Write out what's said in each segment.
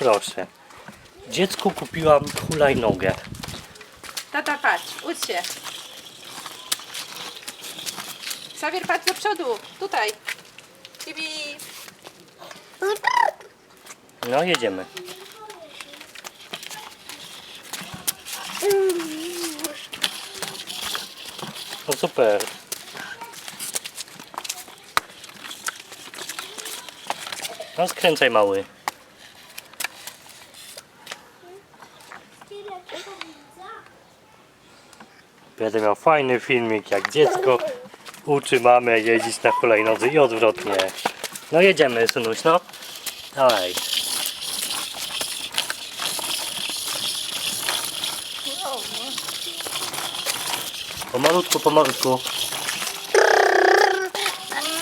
proszę. Dziecku kupiłam hulajnogę. Tata, patrz, ucz się. Xavier, patrz do przodu, tutaj. Kibi. No jedziemy. No super. No skręcaj mały. Będę miał fajny filmik, jak dziecko uczy mamę jeździć na hulajnodze i odwrotnie. No jedziemy, synuś, no. Dawaj. Pomalutku, pomalutku.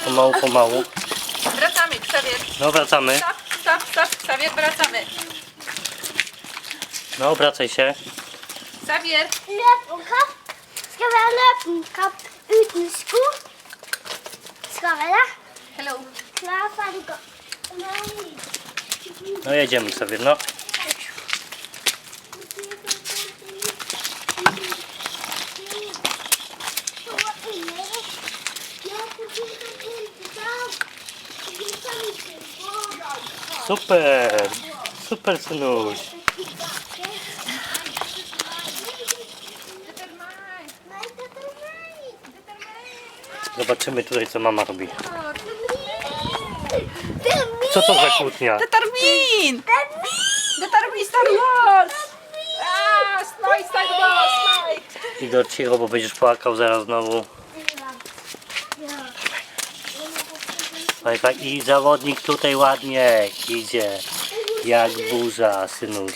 Pomału, pomału. Wracamy, Xavier. No wracamy. Stop, stop, stop, Xavier, wracamy. No obracaj się. Xavier. Skal være løpenkap uten sko. Skal være det. hello. Klar, ferdig, gå. Nei. No jedziemy sobie, no. Super. Super, synuś. Zobaczymy tutaj, co mama robi. Co to za kłótnia? Determin! Determin Star Wars! A, snoj Star Wars, snoj! Igor cicho, bo będziesz płakał zaraz znowu. Tak i zawodnik tutaj ładnie idzie. Jak burza, synuś.